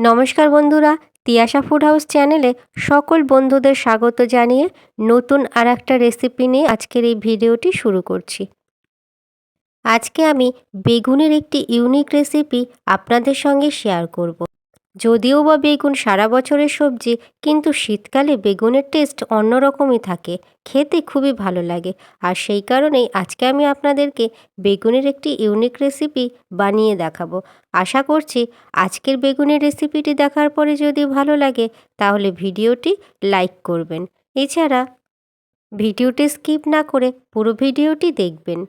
নমস্কার বন্ধুরা, Tiyasha food house চ্যানেলে সকল বন্ধুদের স্বাগত জানিয়ে নতুন আর একটা রেসিপি নিয়ে আজকের এই ভিডিওটি শুরু করছি আজকে আমি বেগুনের একটি ইউনিক রেসিপি আপনাদের সঙ্গে শেয়ার করব। যদিও বা বেগুন সারা বছরের সবজি, কিন্তু শীতকালে বেগুনের টেস্ট অন্যরকমই থাকে। খেতে খুবই ভালো লাগে। আর সেই কারণেই আজকে আমি আপনাদেরকে বেগুনের একটি ইউনিক রেসিপি বানিয়ে দেখাবো। আশা করছি আজকের বেগুনের রেসিপিটি দেখার পরে যদি ভালো লাগে, তাহলে ভিডিওটি লাইক করবেন। এছাড়া ভিডিওটি স্কিপ না করে পুরো ভিডিওটি দেখবেন।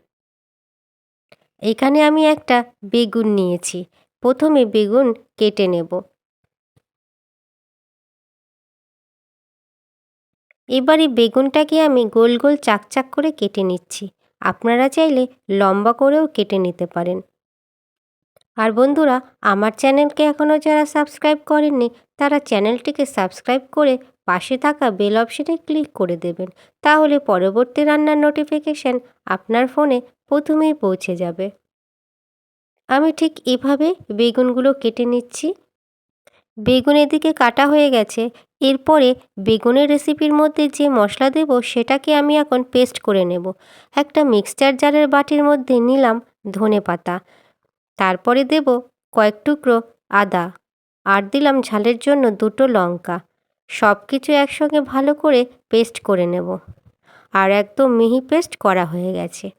এখানে আমি একটা বেগুন নিয়েছি। প্রথমে বেগুন কেটে নেব। এবারে বেগুনটাকে আমি গোল গোল চাকচাক করে কেটে নিচ্ছি। আপনারা চাইলে লম্বা করেও কেটে নিতে পারেন। আর বন্ধুরা, আমার চ্যানেলকে এখনও যারা সাবস্ক্রাইব করেননি, তারা চ্যানেলটিকে সাবস্ক্রাইব করে পাশে থাকা বেল অপশনে ক্লিক করে দেবেন। তাহলে পরবর্তী রান্নার নোটিফিকেশান আপনার ফোনে প্রথমেই পৌঁছে যাবে। আমি ঠিক এভাবে বেগুনগুলো কেটে নিচ্ছি। বেগুন এদিকে কাটা হয়ে গেছে। এরপরে বেগুনের রেসিপির মধ্যে যে মশলা দেব, সেটাকে আমি এখন পেস্ট করে নেব। একটা মিক্সচার জারের বাটির মধ্যে নিলাম ধনে পাতা। তারপরে দেব কয়েক টুকরো আদা আর দিলাম ঝালের জন্য দুটো লঙ্কা। সব কিছু একসঙ্গে ভালো করে পেস্ট করে নেব। আর একদম মিহি পেস্ট করা হয়ে গেছে।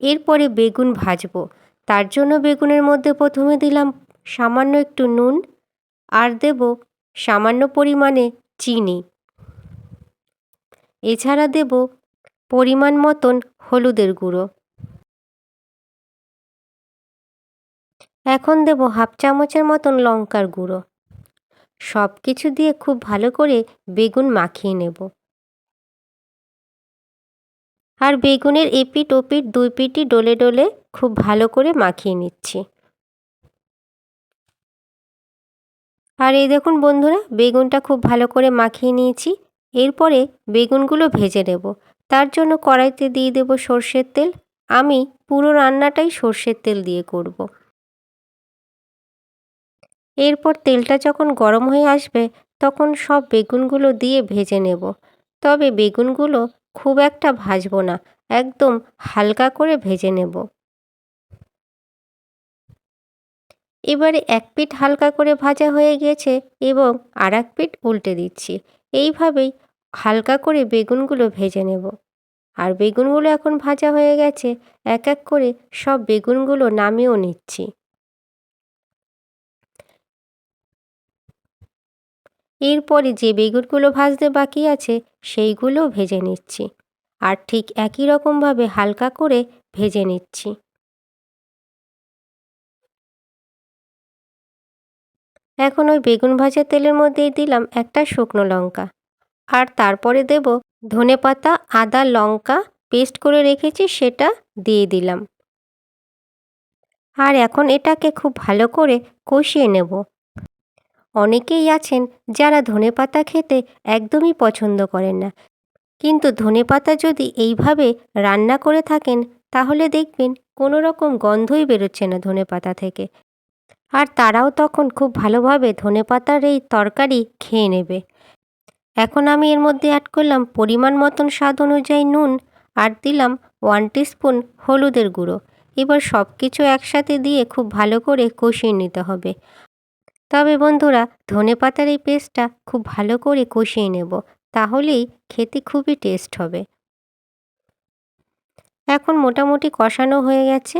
এরপরে বেগুন ভাজবো। তার জন্য বেগুনের মধ্যে প্রথমে দিলাম সামান্য একটু নুন আর দেব সামান্য পরিমাণে চিনি। এছাড়া দেব পরিমাণ মতন হলুদের গুঁড়ো। এখন দেব হাফ চামচের মতন লঙ্কার গুঁড়ো। সব কিছু দিয়ে খুব ভালো করে বেগুন মাখিয়ে নেব। আর বেগুনের এপিট ওপিট দুই পিটি ডলে ডলে খুব ভালো করে মাখিয়ে নিচ্ছি। আর এই দেখুন বন্ধুরা, বেগুনটা খুব ভালো করে মাখিয়ে নিয়েছি। এরপরে বেগুনগুলো ভেজে নেব। তার জন্য কড়াইতে দিয়ে দেব সর্ষের তেল। আমি পুরো রান্নাটাই সর্ষের তেল দিয়ে করব। এরপর তেলটা যখন গরম হয়ে আসবে, তখন সব বেগুনগুলো দিয়ে ভেজে নেব। তবে বেগুনগুলো খুব একটা ভাজবো না, একদম হালকা করে ভেজে নেব। এবারে এক পিঠ হালকা করে ভাজা হয়ে গেছে এবং আর এক পিঠ উল্টে দিচ্ছি। এইভাবেই হালকা করে বেগুনগুলো ভেজে নেব। আর বেগুনগুলো এখন ভাজা হয়ে গেছে, এক এক করে সব বেগুনগুলো নামিয়েও নিচ্ছি। এরপরে যে বেগুনগুলো ভাজতে বাকি আছে সেইগুলোও ভেজে নিচ্ছি। আর ঠিক একই রকমভাবে হালকা করে ভেজে নিচ্ছি। এখন ওই বেগুন ভাজা তেলের মধ্যেই দিলাম একটা শুকনো লঙ্কা। আর তারপরে দেব ধনে পাতা, আদা, লঙ্কা পেস্ট করে রেখেছি, সেটা দিয়ে দিলাম। আর এখন এটাকে খুব ভালো করে কষিয়ে নেব। অনেকেই আছেন যারা ধনে পাতা খেতে একদমই পছন্দ করেন না। কিন্তু ধনে পাতা যদি এইভাবে রান্না করে থাকেন, তাহলে দেখবেন কোনো রকম গন্ধই বেরোচ্ছে না ধনে পাতা থেকে। আর তারাও তখন খুব ভালোভাবে ধনে পাতার এই তরকারি খেয়ে নেবে। এখন আমি এর মধ্যে অ্যাড করলাম পরিমাণ মতন স্বাদ অনুযায়ী নুন, আর দিলাম ওয়ান স্পুন হলুদের গুঁড়ো। এবার সব কিছু একসাথে দিয়ে খুব ভালো করে কষিয়ে নিতে হবে। তবে বন্ধুরা, ধনে পাতার এই পেস্টটা খুব ভালো করে কষিয়ে নেব, তাহলেই খেতে খুবই টেস্ট হবে। এখন মোটামুটি কষানো হয়ে গেছে।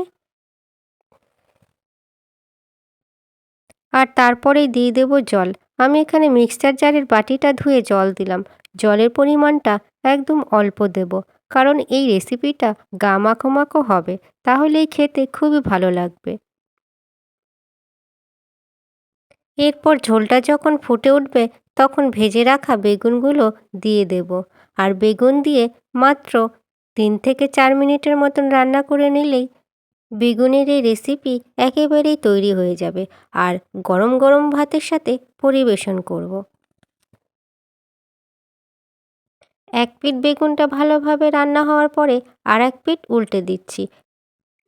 আর তারপরেই দিয়ে দেব জল। আমি এখানে মিক্সচার জারের বাটিটা ধুয়ে জল দিলাম। জলের পরিমাণটা একদম অল্প দেব, কারণ এই রেসিপিটা গা মাখো মাখো হবে, তাহলেই খেতে খুবই ভালো লাগবে। এরপর ঝোলটা যখন ফুটে উঠবে, তখন ভেজে রাখা বেগুনগুলো দিয়ে দেব। আর বেগুন দিয়ে মাত্র তিন থেকে চার মিনিটের মতন রান্না করে নিলেই বেগুনের এই রেসিপি একেবারেই তৈরি হয়ে যাবে। আর গরম গরম ভাতের সাথে পরিবেশন করব। এক পিঠ বেগুনটা ভালোভাবে রান্না হওয়ার পরে আর এক পিঠ উল্টে দিচ্ছি।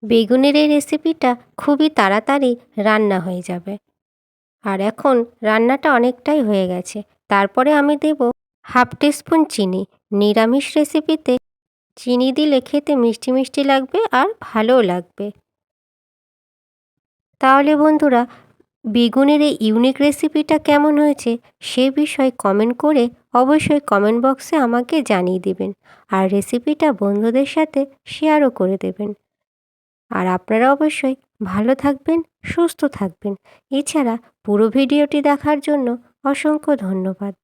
বেগুনের এই রেসিপিটা খুবই তাড়াতাড়ি রান্না হয়ে যাবে। আর এখন রান্নাটা অনেকটাই হয়ে গেছে। তারপরে আমি দেব হাফ টিস্পুন চিনি। নিরামিষ রেসিপিতে চিনি দিলে খেতে মিষ্টি মিষ্টি লাগবে আর ভালোও লাগবে। তাহলে বন্ধুরা, বেগুনের এই ইউনিক রেসিপিটা কেমন হয়েছে সে বিষয়ে কমেন্ট করে অবশ্যই কমেন্ট বক্সে আমাকে জানিয়ে দেবেন আর রেসিপিটা বন্ধুদের সাথে শেয়ারও করে দেবেন। আর আপনারা অবশ্যই ভালো থাকবেন, সুস্থ থাকবেন। এছাড়া পুরো ভিডিওটি দেখার জন্য অসংখ্য ধন্যবাদ।